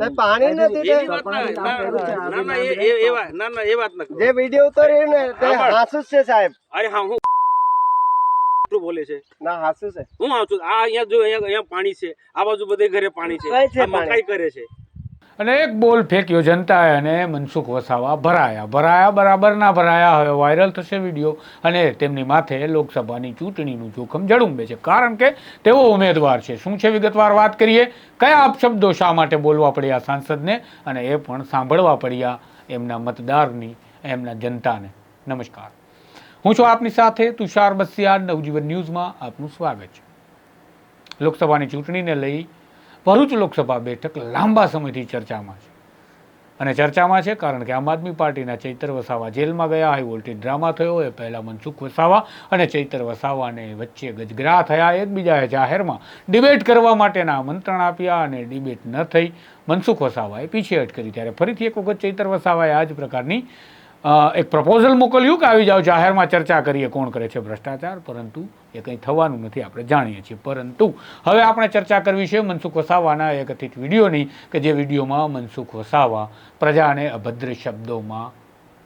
પાણી નથી તે એવી વાત ના ના ના ના એ એ એ વાત ના ના એ વાત ના કરો. જે વીડિયો ઉતાર્યો ને તે હાસુ છે સાહેબ. અરે હા હું બોલે છે? ના હાસુ છે. હું આવું છું. આ અહીંયા જો અહીંયા પાણી છે. આ બાજુ બધે ઘરે પાણી છે. કઈ મકાઈ કરે છે. અને એક બોલ ફેંક્યો જનતાએ અને મનસુખ વસાવા ભરાયા. ભરાયા બરાબર ના ભરાયા, હવે વાયરલ થશે વીડિયો અને તેમની માથે લોકસભાની ચૂંટણીનું જોખમ જડુંબે છે. કારણ કે તેઓ ઉમેદવાર છે. શું છે વિગતવાર વાત કરીએ? કયા અપશબ્દો શા માટે બોલવા પડ્યા સાંસદને અને એ પણ સાંભળવા પડ્યા એમના મતદારની, એમના જનતાને? નમસ્કાર. હું છું આપની સાથે તુષાર બસિયા નવજીવન ન્યૂઝમાં આપનું સ્વાગત છે. લોકસભાની ચૂંટણીને લઈ ભરૂચ લોકસભા બેઠક લાંબા સમયથી ચર્ચામાં છે. અને ચર્ચામાં છે કારણ કે આમ આદમી પાર્ટીના ચૈતર વસાવા જેલમાં ગયા, હાઈ વોલ્ટેજ ડ્રામા થયો, એ પહેલાં મનસુખ વસાવા અને ચૈતર વસાવાને વચ્ચે ગજગ્રાહ થયા, એકબીજાએ જાહેરમાં ડિબેટ કરવા માટેના આમંત્રણ આપ્યા અને ડિબેટ ન થઈ, મનસુખ વસાવાએ પીછેહટ કરી. ત્યારે ફરીથી એક વખત ચૈતર વસાવાએ આ જ પ્રકારની એક પ્રપોઝલ મોકલ્યું કે આવી જાઓ, જાહેરમાં ચર્ચા કરીએ કોણ કરે છે ભ્રષ્ટાચાર, પરંતુ એ કંઈ થવાનું નથી, આપણે જાણીએ છીએ. પરંતુ હવે આપણે ચર્ચા કરવી છે મનસુખ વસાવાના એ કથિત વિડીયોની, કે જે વિડીયોમાં મનસુખ વસાવા પ્રજાને અભદ્ર શબ્દોમાં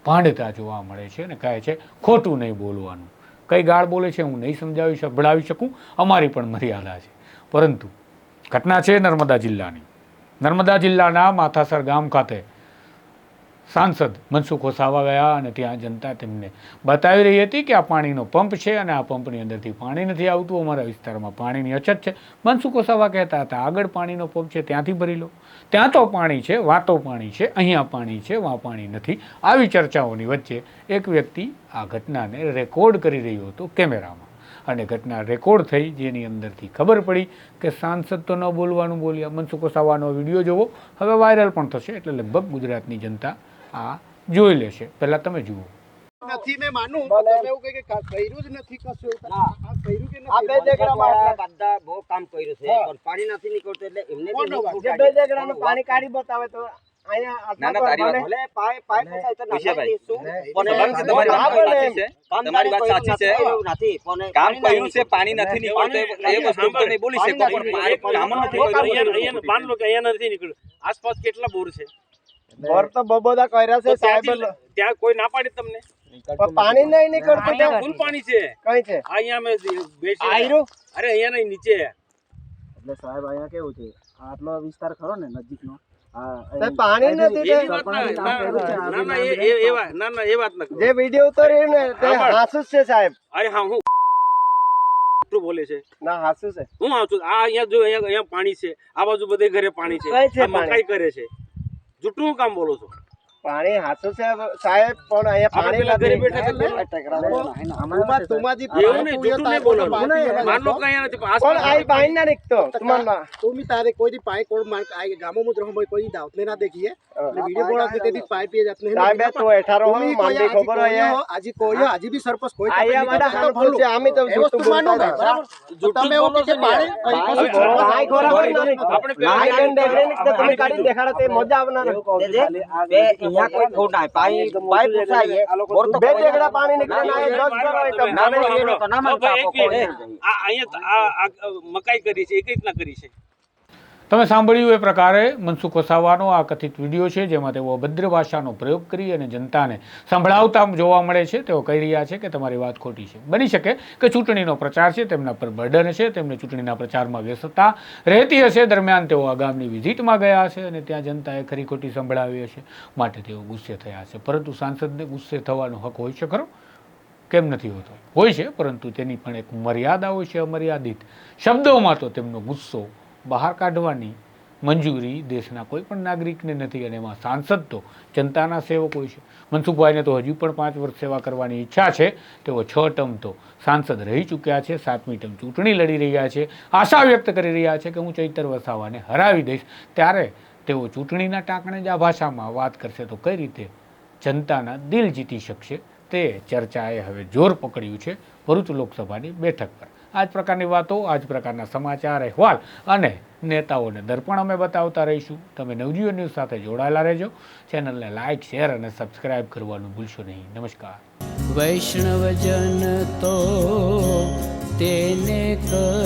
ભાંડતા જોવા મળે છે અને કહે છે, ખોટું નહીં બોલવાનું. કઈ ગાળ બોલે છે હું નહીં સમજાવી સંભળાવી શકું? અમારી પણ મર્યાદા છે. પરંતુ ઘટના છે નર્મદા જિલ્લાની. નર્મદા જિલ્લાના માથાસર ગામ ખાતે સાંસદ મનસુખ વસાવા ગયા અને ત્યાં જનતા તેમને બતાવી રહી હતી કે આ પાણીનો પંપ છે અને આ પંપની અંદરથી પાણી નથી આવતું. અમારા વિસ્તારમાં પાણીની અછત છે. મનસુખ વસાવા કહેતા હતા, આગળ પાણીનો પંપ છે, ત્યાંથી ભરી લો. ત્યાં તો પાણી છે, વાતો પાણી છે, અહીંયા પાણી છે, વાં પાણી નથી. આવી ચર્ચાઓની વચ્ચે એક વ્યક્તિ આ ઘટનાને રેકોર્ડ કરી રહ્યો હતો કેમેરામાં. અને ઘટના રેકોર્ડ થઈ જેની અંદરથી ખબર પડી કે સાંસદ તો ન બોલવાનું બોલ્યા. મનસુખ વસાવાનો વીડિયો જોવો. હવે વાયરલ પણ થશે. એટલે લગભગ ગુજરાતની જનતા આ જોઈ લેશે. પહેલાં તમે જુઓ. નથી ને માનું. તમે એવું કહે કે કર્યું જ નથી કશું કર્યું કે નથી? બે દેગડામાં બધા બહુ કામ કર્યું છે પણ પાણી નથી નીકળતું એટલે એમને બી પાણી કાઢી બતાવે તો પણ એ- વસ્તુ તમે બોલી શકો પણ કામ નથી નીકળ્યું આસપાસ કેટલા બોર છે? બોર તો બબોદા કર્યા છે સાહેબ ત્યાં કોઈ ના પાડી તમને? પાણી નહીં નીકળતું ત્યાં ફૂલ પાણી છે? કઈ છે? અહીંયા અમે બેસી આયરું? અરે અહીંયા નહીં નીચે. એટલે સાહેબ અહીંયા કેવું છે? આટલો વિસ્તાર ખરો ને નજીકનો પાણી નથી ના ના એ વાત. જે વીડિયો ને તે હા, હાસુ છે સાહેબ. અરે હા બોલે છે? ના હાસુ છે. હું આવું છું. આ અહીંયા જો અહીંયા પાણી છે. આ બાજુ બધે ઘરે પાણી છે. મકાઈ કરે છે? જૂઠું કામ બોલો છો? પાણી હાથું છે સાહેબ પણ અહીંયા પાણી લાગે બેઠા છે ટકરાવા તમાજી એવું નહીં જોતું નહીં બોલવાનું માન લો કઈ નથી પણ આઈ પાણી ના નીકતો તમારમાં. તુમી મજા આવનાર. અહીંયા કોઈ ખોટ નહીં પાઇપ પાઇપ ઉઠાઈએ. બોર તો બે દેગડા પાણી નીકળે ના એ દસ કરો એ ના, ના, એ તો ના. નહીં. આ અહીંયા મકાઈ કરી છે એ કઈ રીતના કરી છે તમે સાંભળ્યું એ પ્રકારે મનસુખ વસાવાનો આ કથિત વીડિયો છે, જેમાં તેઓ અભદ્ર ભાષાનો પ્રયોગ કરી અને જનતાને સંભળાવતા જોવા મળે છે. તેઓ કહી રહ્યા છે કે તમારી વાત ખોટી છે. બની શકે કે ચૂંટણીનો પ્રચાર છે, તેમના પર બર્ડન છે, તેમને ચૂંટણીના પ્રચારમાં વ્યસ્તતા રહેતી હશે, દરમિયાન તેઓ આગામની વિઝિટમાં ગયા હશે અને ત્યાં જનતાએ ખરી ખોટી સંભળાવી હશે. માટે તેઓ ગુસ્સે થયા છે. પરંતુ સાંસદને ગુસ્સે થવાનો હક હોય છે ખરો? કેમ નથી હોતો? હોય છે, પરંતુ તેની પણ એક મર્યાદા હોય છે, અમર્યાદિત શબ્દોમાં તો તેમનો ગુસ્સો બહાર કાઢવાની મંજૂરી દેશના કોઈ પણ નાગરિકને નથી અને એમાં સાંસદ તો જનતાના સેવકો છે. મનસુખભાઈને તો હજુ પણ પાંચ વર્ષ સેવા કરવાની ઈચ્છા છે. તેઓ છ ટર્મ તો સાંસદ રહી ચૂક્યા છે, સાતમી ટર્મ ચૂંટણી લડી રહ્યા છે. આશા વ્યક્ત કરી રહ્યા છે કે હું ચૈતર વસાવાને હરાવી દઈશ. ત્યારે તેઓ ચૂંટણીના ટાંકણે જ આ ભાષામાં વાત કરશે તો કઈ રીતે જનતાના દિલ જીતી શકશે તે ચર્ચાએ હવે જોર પકડ્યું છે ભરૂચ લોકસભાની બેઠક પર. આ જ પ્રકારની વાતો આ જ પ્રકારના સમાચાર, અહેવાલ અને નેતાઓને દર્પણ અમે બતાવતા રહીશું. તમે નવજીવન ન્યૂઝ સાથે જોડાયેલા રહેજો. ચેનલને લાઇક શેર અને સબસ્ક્રાઇબ કરવાનું ભૂલશો નહીં. નમસ્કાર. વૈષ્ણવજન તો તેને કહીએ